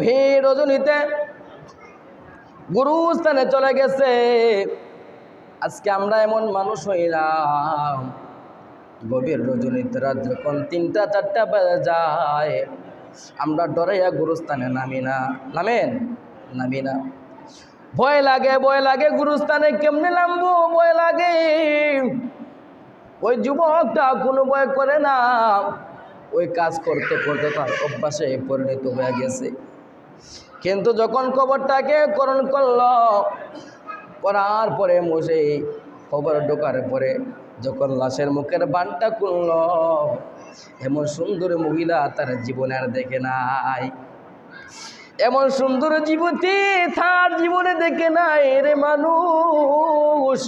ভিড় রজনীতে গুরুস্থানে চলে গেছে। আজকে আমরা এমন মানুষ হইলাম, গভীর রজনীতে রাত যখন তিনটা, চারটা বেজে যায়, আমরা ডরাইয়া গুরুস্থানে নামি না। নামেন? নামি না। ভয় লাগে ভয় লাগে গুরুস্থানে কেমনে নামবো? ভয় লাগে। ওই যুবকটা কোনো ভয় করে না। ওই কাজ করতে করতে তার অভ্যাসে পরিণত হয়ে গেছে। কিন্তু যখন খবরটাকে করণ করল, করার পরে মশে খবর ঢোকার পরে যখন লাশের মুখের বানটা খুলল, এমন সুন্দর মহিলা তার জীবনে আর দেখে নাই। এমন সুন্দর জীবতী তার জীবনে দেখে নাই রে মানুষ।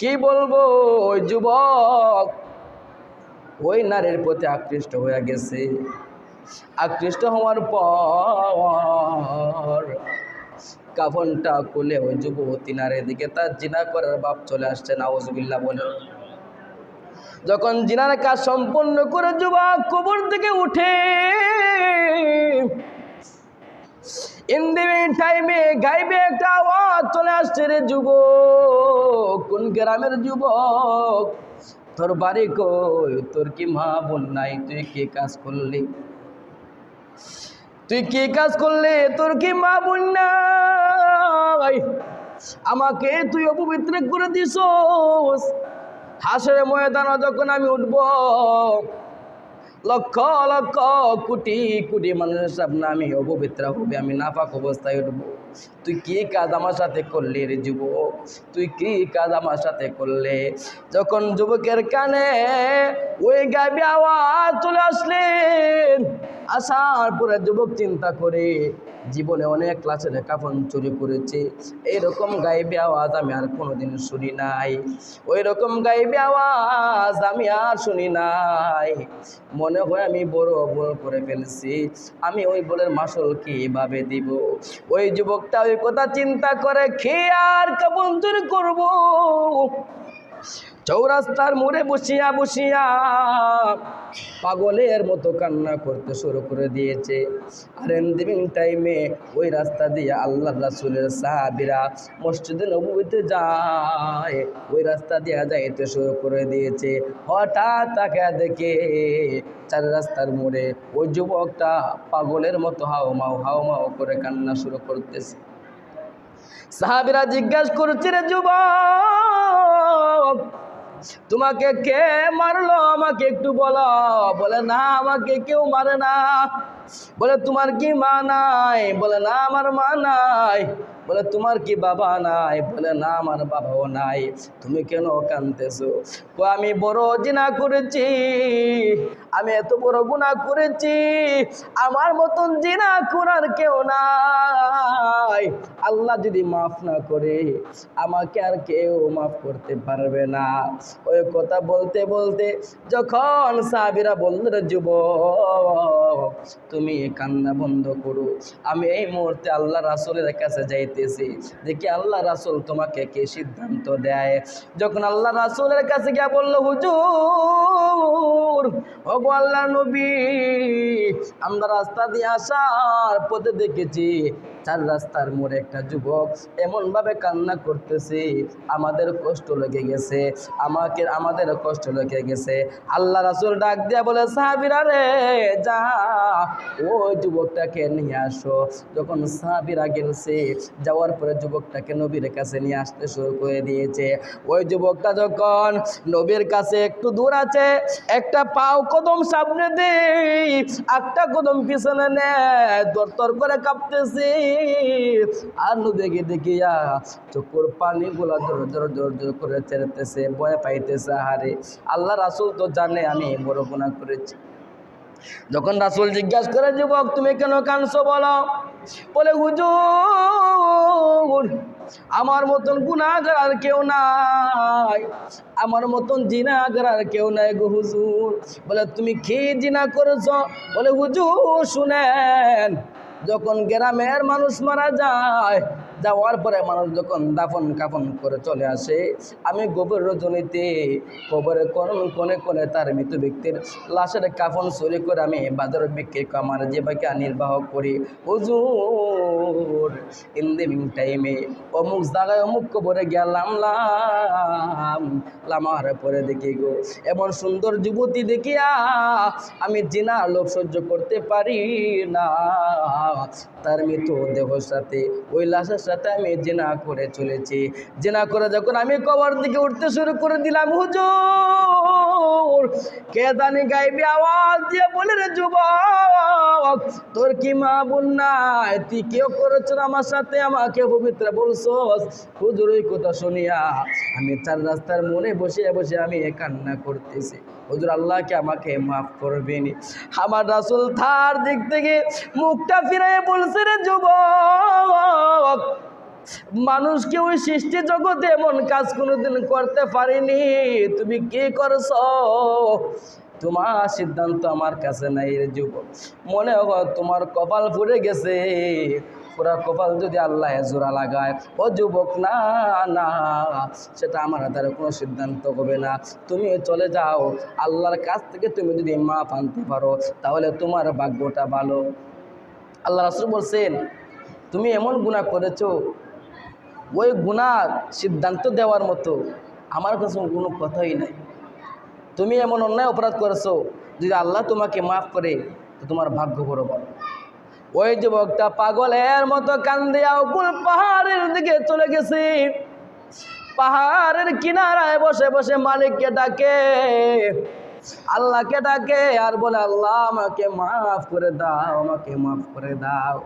কি বলব যুবক ওই নারীর প্রতি আকৃষ্ট হয়ে গেছে। আকৃষ্ট হওয়ার পর কাফনটা খুলে ওই যুবতী নারীর দিকে তার জিনা করার বাপ চলে আসছে নাওজবিল্লা বলে। যখন জিনার কাজ সম্পন্ন করে যুবক কবর থেকে উঠে টাইমে গাইবে একটা আওয়াজ চলে আসছে রে যুবক, কোন গ্রামের যুবক? তোর বাড়ি কই? তোর কি মা বোন নাই? তুই কি কাজ করলি? তুই কি কাজ করলে? তোর কি মা বোন আমাকে তুই অপবিত্র করে দিস হাসের ময়দানে যখন আমি উঠব লক্ষ লক্ষ, কোটি কোটি মানুষের সামনে আমি অপবিত্র হবে, আমি নাফাক অবস্থায় উঠবো। তুই কি কাজ আমার সাথে করলি রে যুব তুই কি কাজ আমার সাথে করলে? যখন যুবকের কানে ওই গাবি আওয়াজ চলে আসলেন আসার পরে যুবক চিন্তা করে জীবনে অনেক ক্লাসের কাফন চুরি করেছে। এইরকম গাইবে আওয়াজ আমি আর কোনোদিন শুনি নাই। ওই রকম গাইবে আওয়াজ আমি আর শুনি নাই। মনে হয় আমি বড় ভুল করে ফেলছি। আমি ওই বলের মাসল কীভাবে দিব? ওই যুবকটা ওই কথা চিন্তা করে খেয়ে আর কাপন চুরি করব? চৌরাস্তার মোড়ে বসিয়া বসিয়া পাগলের মতো কান্না করতে শুরু করে দিয়েছে। আর এন্দিমিং টাইমে ওই রাস্তা দিয়ে আল্লাহ রাসুলের সাহাবিরা মসজিদে নবীতে যায়, ওই রাস্তা দিয়ে যাইতে শুরু করে দিয়েছে। হঠাৎ তাকে দেখে চার রাস্তার মোড়ে ওই যুবকটা পাগলের মতো হাওমাও হাওমাও করে কান্না শুরু করতেছে। সাহাবিরা জিজ্ঞাসা করছে, রে যুবক তোমাকে কে মারলো? আমাকে একটু বলো। বলে, না, আমাকে কেউ মারে না। বলে, তোমার কি মা নাই? বলে, না, আমার মা নাই। বলে, তোমার কি বাবা নাই? বলে, না, আমার বাবাও নাই। তুমি কেন কানতেছো কো আমি বড় জিনা করেছি। আমি এত বড় গুণা করেছি। আমার মতন জিনা করার কেউ নাই। আল্লাহ যদি মাফ না করে, আমাকে আর কেউ মাফ করতে পারবে না। ওই কথা বলতে বলতে যখন সাবিরা বলল যুব তুমি কান্না বন্ধ করো। আমি এই মুহূর্তে আল্লাহ রাসুলের কাছে যাইতেছি দেখি আল্লাহ রাসুল তোমাকে কে সিদ্ধান্ত দেয়? যখন আল্লাহ রাসুলের কাছে গিয়া বলল, হুজুর ও গো আল্লাহ নবী, আমরা রাস্তা দিয়ে আসার পথে দেখেছি, চার রাস্তার মোড়ে একটা যুবক এমনভাবে কান্না করতেছে, আমাদের কষ্ট লেগে গেছে, আমাকে, আমাদের কষ্ট লেগে গেছে। আল্লাহ রাসুল ডাক দিয়া বলে, সাহাবিরা রে, যা, ওই যুবকটাকে নিয়ে আসো। যখন সাহাবিরা গেলছে, যাওয়ার পরে যুবকটাকে নবীর কাছে নিয়ে আসতে শুরু করে দিয়েছে। ওই যুবকটা যখন নবীর কাছে একটু দূর আছে, একটা পাও কদম সামনে দে একটা কদম পিছনে নে দর তর করে কাঁপতেছে। আর নদীকে দেখিয়া চোখের পানি গুলা জোর জোর জোর জোর করে ছেড়েতেছে ভয় পাইতেছে, আহারে। আল্লাহ রাসুল তো জানে, আমি বড় গুণা করেছি। যখন রাসুল জিজ্ঞাসা করে, যুবক, তুমি কেন কানছো বলো। বলে, হুজুর আমার মতন গুণাগার আর কেউ নাই। আমার মতন জিনাগার আর কেউ নাই গো হুজুর। বলে, তুমি কি জিনা করেছ? বলে, হুজুর, শুনেন, যখন গ্রামের মানুষ মারা যায়, যাওয়ার পরে মানুষ যখন দাফন কাফন করে চলে আসে, আমি গোবর রজনীতে কবরে কোন কোনে কোনে তার মৃত ব্যক্তির লাশের কাফন চুরি করে আমি বাজার বিক্রি করে আমার জীবিকা নির্বাহ করি। হুজুর ইন দি মিন টাইমে অমুক জায়গায় অমুক কবরে গেলাম লাম। লামার পরে দেখি গো, এমন সুন্দর যুবতী দেখিয়া আমি জিনা লোভ সহ্য করতে পারি না। তার মৃত দেহর সাথে ওই লাশের সাথে আমি জেনা করে চলেছি। জেনা করে যখন আমি কবর দিকে উঠতে শুরু করে দিলাম, হুজুর! কে জানি গাইবি আওয়াজ দিয়ে বলে রে যুবক, তোর কি মা বোন নাই? তুই কেউ করেছ আমার সাথে? আমাকে পবিত্র বলছো হুজুর ওই কথা শুনিয়া আমি চার রাস্তার মনে বসে বসে আমি কান্না করতেছি। হুজুর, আল্লাহকে আমাকে মাফ করবেন। আমার রাসুল থার দিক থেকে মুখটা ফিরে বলছে রে যুবক মানুষকে ওই সৃষ্টি জগতে এমন কাজ কোনোদিন করতে পারিনি। তুমি কি করছ? তোমার সিদ্ধান্ত আমার কাছে নাই রে যুবক। মনে হয় তোমার কপাল ফুরে গেছে। পুরা কপাল যদি আল্লাহ জোড়া লাগায়। ও যুবক, না না, সেটা আমার হাতের কোনো সিদ্ধান্ত হবে না। তুমি চলে যাও। আল্লাহর কাছ থেকে তুমি যদি মাপ আনতে পারো, তাহলে তোমার ভাগ্যটা ভালো। আল্লাহ রাসুল বলছেন, তুমি এমন গুণা করেছ ওই গুণার সিদ্ধান্ত দেওয়ার মতো আমার কাছে কোনো কথাই নাই। তুমি এমন অন্যায় অপরাধ করেছ, যদি আল্লাহ তোমাকে মাফ করে, তো তোমার ভাগ্য বড় বড় ওই যুবকটা পাগলের মতো কান্দিয়া উকুল পাহাড়ের দিকে চলে গেছে। পাহাড়ের কিনারায় বসে বসে মালিককে ডাকে। আল্লাহকে ডাকে আর বলে, আল্লাহ, আমাকে মাফ করে দাও, আমাকে মাফ করে দাও।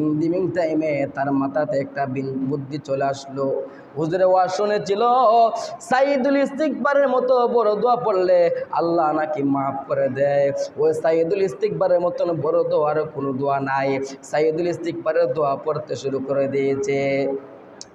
ইংদিমিং টাইমে তার মাথাতে একটা বুদ্ধি চলে আসলো। হুজুরে ওয়া শুনেছিল, সাইদুল ইস্তিকবারের মতো বড় দোয়া পড়লে আল্লাহ নাকি মাফ করে দেয়। ওই সাইদুল ইস্তিকবারের মতন বড় দোয়ার কোনো দোয়া নাই। সাইদুল ইস্তিকবারের দোয়া পড়তে শুরু করে দিয়েছে।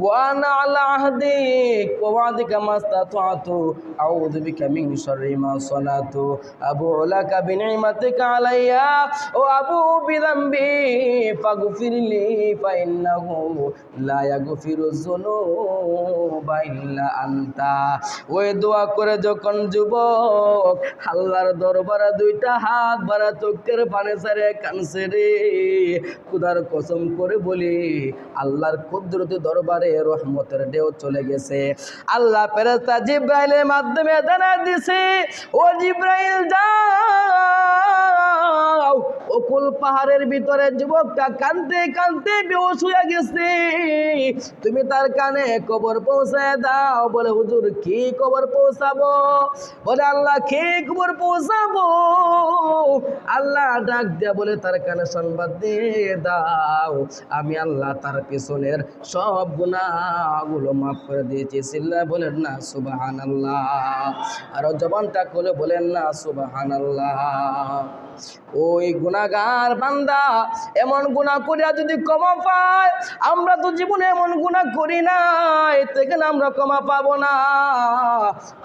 وأنا على عهدك ووعدك ما استطعت أعوذ بك من شر ما صنعت أبوء لك بنعمتك علي وأبوء بذنبي فاغفر لي فإنه لا يغفر الذنوب إلا أنت ওই দোয়া করে যখন যুবক আল্লাহর দরবারে দুইটা হাত বাড়া চোখের পানে সারে কানছে রে খুদার কসম করে বলি আল্লাহর কুদরতি দরবারে রহমতের ঢেউ চলে গেছে। আল্লাহ ফেরেস্তা জিব্রাইলের মাধ্যমে জানা দিছে ও জিব্রাইল যাও! অকুল পাহাড়ের ভিতরে যুবকটা কানতে কানতে বেহোশ হয়ে গেছে। তুমি তার কানে কবর পৌঁছায় দাও, বলে, হুজুর, কি কবর পৌঁছাবো? বলে, আল্লাহ, কি কবর পৌঁছাবো? আল্লাহ ডাক দিয়া বলে, তার কানে সংবাদ দিয়ে দাও। আমি আল্লাহ তার পিছনের সব গুণাগুলো মাফ করে দিয়েছি। সিল্লা বলেন, না সুবাহান আল্লাহ আর জবানটা খুলে বলেন, না সুবাহান আল্লাহ ওই গুণাগার বান্দা এমন গুণা করিয়া যদি ক্ষমা পায়, আমরা তো জীবনে এমন গুণা করি না এ থেকে না আমরা ক্ষমা পাবো না।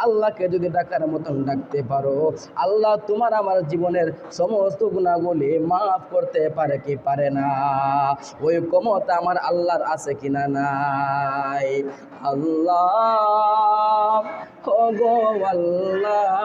আল্লাহকে যদি ডাকার মতন ডাকতে পারো, আল্লাহ তোমার আমার জীবনের সমস্ত গুণাগুলি মাফ করতে পারে কি পারে না? ওই ক্ষমতা আমার আল্লাহর আছে কিনা নাই? আল্লাহ আল্লাহ।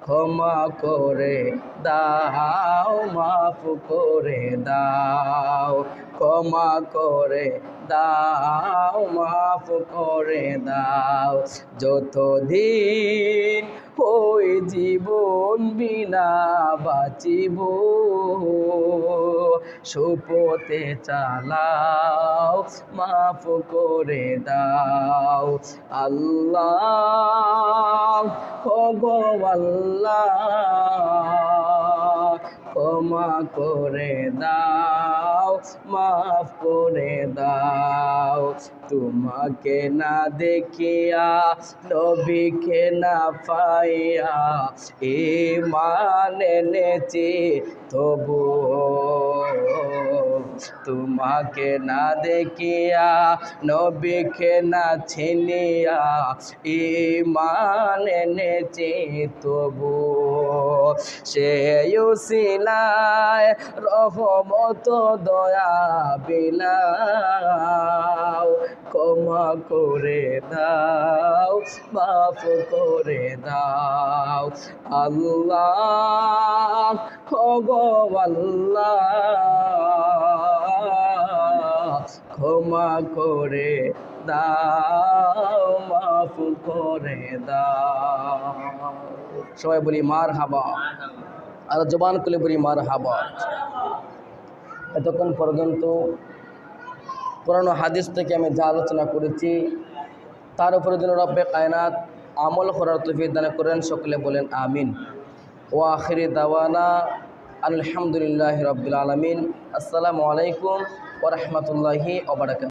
ক্ষমা করে। দাও, মাফ করে দাও, ক্ষমা করে দাও, মাফ করে দাও। যতদিন ওই জীবন বিনা বাঁচিব, সুপথে চালাও, মাফ করে দাও। আল্লাহ ভগবাল্লাহ ক্ষমা করে দাও, মাফ করে দাও। তোমাকে না দেখিয়া, নবীকে না পাইয়া এ মানে নেছি তবু তোমাকে না দেখিয়া নবীকে না ছিনিয়া ইমান এনেছি তবু। সে উসিলায় রহমত দয়া বিলাও। ক্ষমা করে দাও, মাফ করে দাও। আল্লাহ আল্লাহ, ক্ষমা করে দাও, মাফ করে দাও। সবাই বলি মার হাবা আর জবান খুলে বলি মার হাবা এতক্ষণ পর্যন্ত পুরানো হাদিস থেকে আমি যা আলোচনা করেছি, তার উপরে যেন রব্বে কায়নাত আমল করার তফিক দান করেন, সকলে বলেন আমিন। ও আখিরি দাওয়ানা আলহামদুলিল্লাহ রবিল আলমিন। আসসালামু আলাইকুম ওরহমতুল্লাহি ওবরাকাত